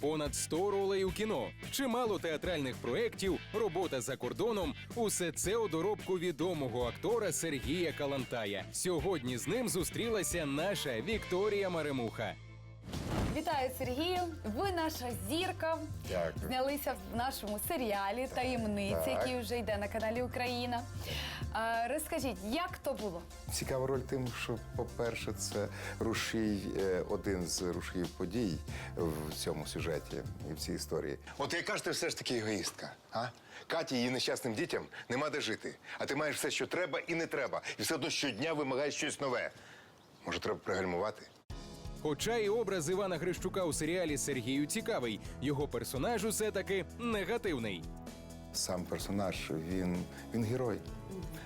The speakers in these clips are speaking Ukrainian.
понад 100 ролей у кіно, чимало театральних проєктів, робота за кордоном. Усе це у доробку відомого актора Сергія Калантая. Сьогодні з ним зустрілася наша Вікторія Маремуха. Вітаю, Сергію. Ви наша зірка. Дякую. Знялися в нашому серіалі Таємниці, Так. який вже йде на каналі Україна. А, розкажіть, як то було? Цікава роль тим, що, по-перше, це рушій, е, один з рушіїв подій в цьому сюжеті і в цій історії. От яка ж ти все ж таки егоїстка, а? Каті її нещасним дітям нема де жити. А ти маєш все, що треба і не треба. І все одно щодня вимагаєш щось нове. Може, треба пригальмувати? Хоча і образ Івана Грищука у серіалі Сергію цікавий, його персонаж усе таки негативний. Сам персонаж, він, він герой.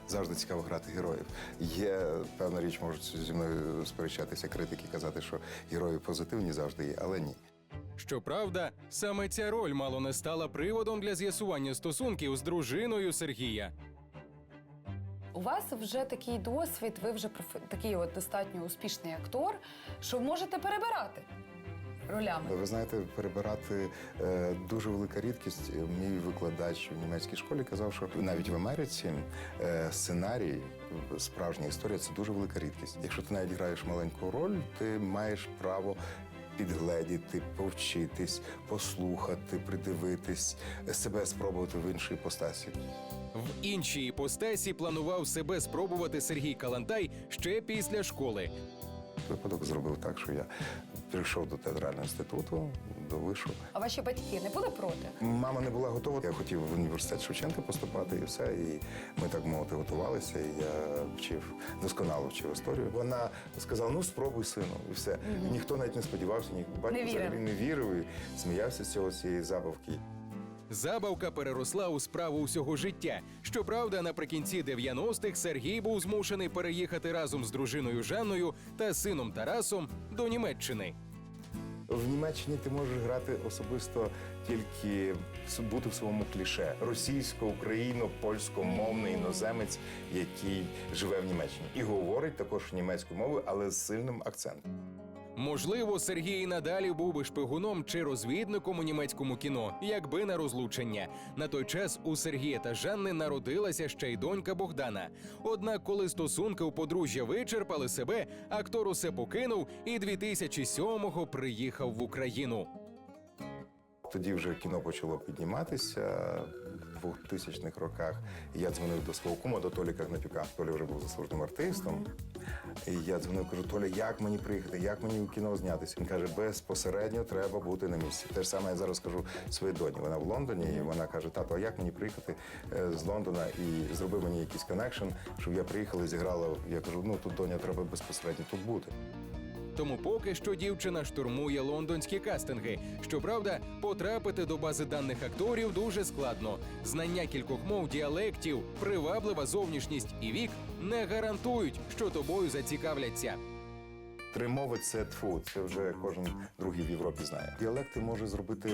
Завжди цікаво грати героїв. Є певна річ, можуть зі мною сперечатися критики, казати, що герої позитивні завжди є, але ні. Щоправда, саме ця роль мало не стала приводом для з'ясування стосунків з дружиною Сергія. У вас вже такий досвід, ви вже проф- такий от достатньо успішний актор, що можете перебирати ролями. Ви знаєте, перебирати е, дуже велика рідкість. Мій викладач в німецькій школі казав, що навіть в Америці е, сценарій, справжня історія це дуже велика рідкість. Якщо ти навіть граєш маленьку роль, ти маєш право. Підгледіти, повчитись, послухати, придивитись, себе спробувати в іншій постасі. В іншій іпостасі планував себе спробувати Сергій Калантай ще після школи. Випадок зробив так, що я прийшов до театрального інституту, до вишу. А ваші батьки не були проти? Мама не була готова. Я хотів в університет Шевченка поступати і все. І ми так мовити готувалися. І я вчив досконало вчив історію. Вона сказала: ну спробуй сину, і все. І ніхто навіть не сподівався, ні батько Не вірив. взагалі не вірив і сміявся з цього цієї забавки. Забавка переросла у справу усього життя. Щоправда, наприкінці 90-х Сергій був змушений переїхати разом з дружиною Жанною та сином Тарасом до Німеччини. В Німеччині ти можеш грати особисто тільки бути в своєму кліше російсько, україно, польськомовний іноземець, який живе в Німеччині і говорить також німецькою мовою, але з сильним акцентом. Можливо, Сергій надалі був би шпигуном чи розвідником у німецькому кіно, якби не розлучення. На той час у Сергія та Жанни народилася ще й донька Богдана. Однак, коли стосунки у подружжя вичерпали себе, актор усе покинув і 2007-го приїхав в Україну. Тоді вже кіно почало підніматися 2000-х роках. Я дзвонив до свого кума, до Толіка Гнатюка. Толя вже був заслуженим артистом. І я дзвонив, кажу, Толя, як мені приїхати, як мені у кіно знятися? Він каже, безпосередньо треба бути на місці. Те ж саме я зараз кажу своїй доні. Вона в Лондоні, і вона каже, тато, а як мені приїхати е, з Лондона і зроби мені якийсь коннекшн, щоб я приїхала і зіграла. Я кажу, ну тут доня треба безпосередньо тут бути. Тому поки що дівчина штурмує лондонські кастинги. Щоправда, потрапити до бази даних акторів дуже складно. Знання кількох мов, діалектів, приваблива зовнішність і вік не гарантують, що тобою зацікавляться. Три мови це тфу, це вже кожен другий в Європі знає. Діалекти може зробити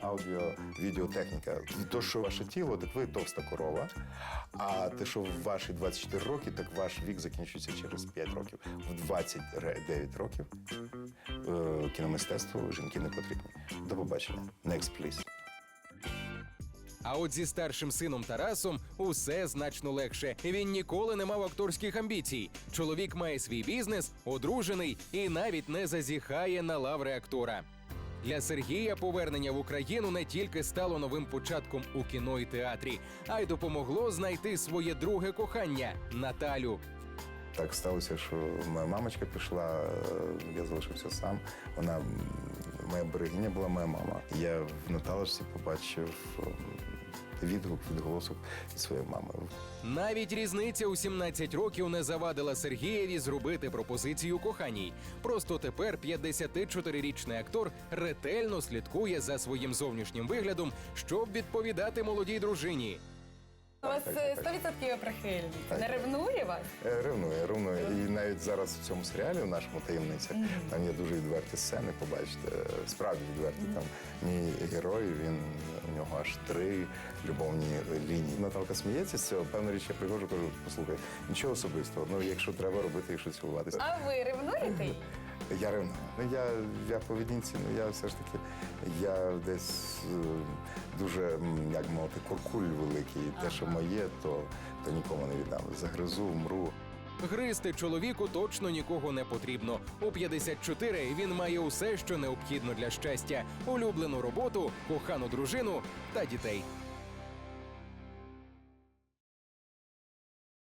аудіо, відеотехніка. І то, що ваше тіло, так ви товста корова. А те, що в ваші 24 роки, так ваш вік закінчується через 5 років. В 29 років е, кіномистецтву жінки не потрібні. До побачення. Next, please. А от зі старшим сином Тарасом усе значно легше. Він ніколи не мав акторських амбіцій. Чоловік має свій бізнес, одружений і навіть не зазіхає на лаври актора. Для Сергія повернення в Україну не тільки стало новим початком у кіно і театрі, а й допомогло знайти своє друге кохання Наталю. Так сталося, що моя мамочка пішла, е, я залишився сам. Вона моя берегиня була моя мама. Я в Наталочці побачив відгук, відголосок від своєї мами. Навіть різниця у 17 років не завадила Сергієві зробити пропозицію коханій. Просто тепер 54-річний актор ретельно слідкує за своїм зовнішнім виглядом, щоб відповідати молодій дружині. У вас так, е, так. 100% прихильність. Так. Не ревнує вас? Е, Ревнує, ревнує. І навіть зараз в цьому серіалі, в нашому таємниці, там є дуже відверті сцени, побачите, е, справді відверті. Там мій герой, він у нього аж три любовні лінії. Наталка сміється з цього, певна річ, я приходжу, кажу, послухай, нічого особистого. Ну, якщо треба робити, якщо цілуватися. А ви ревнуєте? Я ревную. Ну, я, я поведінці, ну я все ж таки, я десь е, дуже, м, як мовити, куркуль великий. Те, що моє, то, то нікому не віддам. Загризу, вмру. Гристи чоловіку точно нікого не потрібно. У 54 він має усе, що необхідно для щастя: улюблену роботу, кохану дружину та дітей.